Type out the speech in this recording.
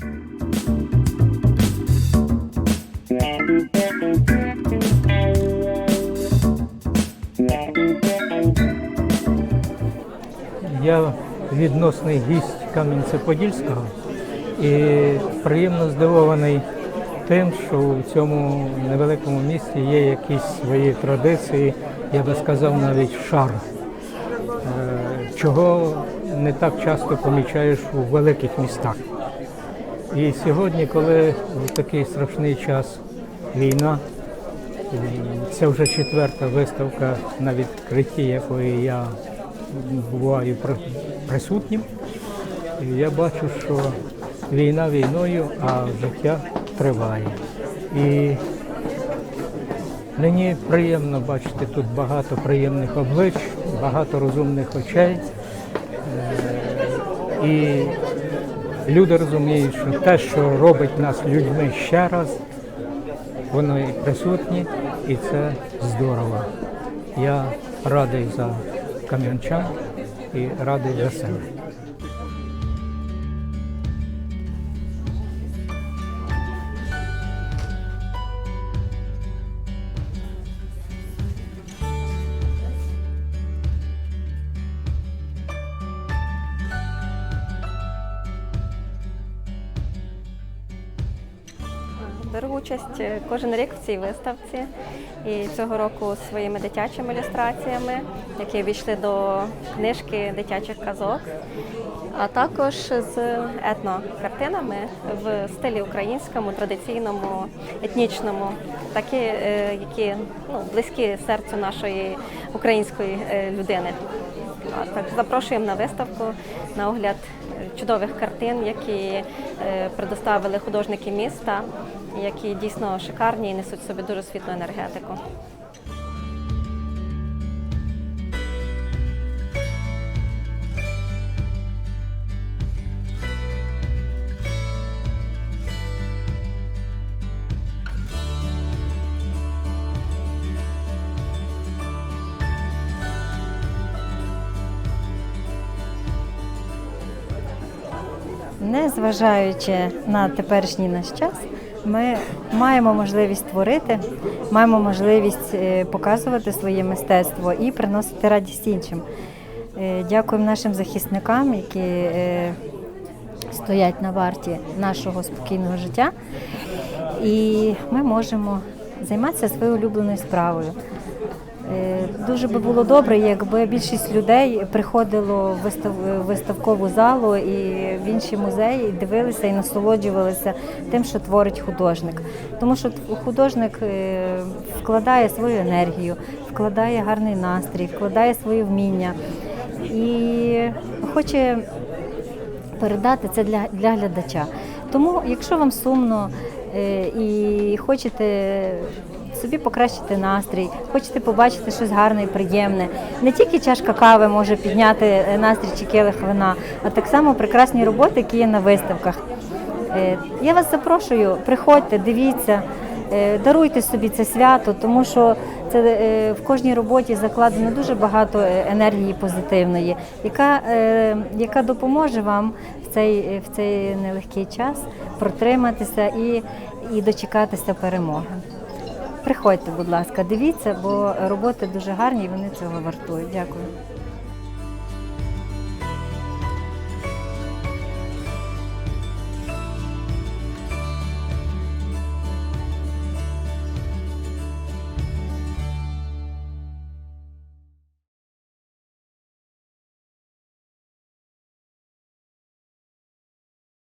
Я відносний гість Кам'янця-Подільського і приємно здивований тим, що у цьому невеликому місті є якісь свої традиції, я би сказав, навіть шар, е, чого не так часто помічаєш у великих містах. І сьогодні, коли в такий страшний час війна, це вже четверта виставка на відкритті, якої я буваю присутнім. Я бачу, що війна війною, а життя триває. І мені приємно бачити тут багато приємних облич, багато розумних очей. Е, І люди розуміють, що те, що робить нас людьми ще раз, воно і присутнє, і це здорово. Я радий за кам'янчан і радий за себе. Беру участь е, кожен рік в цій виставці. І цього року своїми дитячими ілюстраціями, які війшли до книжки дитячих казок, а також з етнокартинами в стилі українському, традиційному, етнічному, такі, е, які ну, близькі серцю нашої української е, людини. Так, запрошуємо на виставку на огляд чудових картин, які е, предоставили художники міста, які дійсно шикарні і несуть собі дуже світлу енергетику. Незважаючи на теперішній наш час, ми маємо можливість творити, маємо можливість е, показувати своє мистецтво і приносити радість іншим. Е, Дякуємо нашим захисникам, які е, стоять на варті нашого спокійного життя. І ми можемо займатися своєю улюбленою справою. Е, Дуже би було добре, якби більшість людей приходило в вистав- виставкову залу і в інші музеї, і дивилися і насолоджувалися тим, що творить художник. Тому що художник е, вкладає свою енергію, вкладає гарний настрій, вкладає свої вміння і хоче передати це для, для глядача. Тому, якщо вам сумно і хочете собі покращити настрій, хочете побачити щось гарне і приємне, не тільки чашка кави може підняти е, настрій чи келих вина, а так само прекрасні роботи, які є на виставках. Е, Я вас запрошую, приходьте, дивіться, е, даруйте собі це свято, тому що це е, в кожній роботі закладено дуже багато е, енергії позитивної, яка, е, яка допоможе вам в цей, в цей нелегкий час протриматися і, і дочекатися перемоги. Приходьте, будь ласка, дивіться, бо роботи дуже гарні і вони цього вартують. Дякую.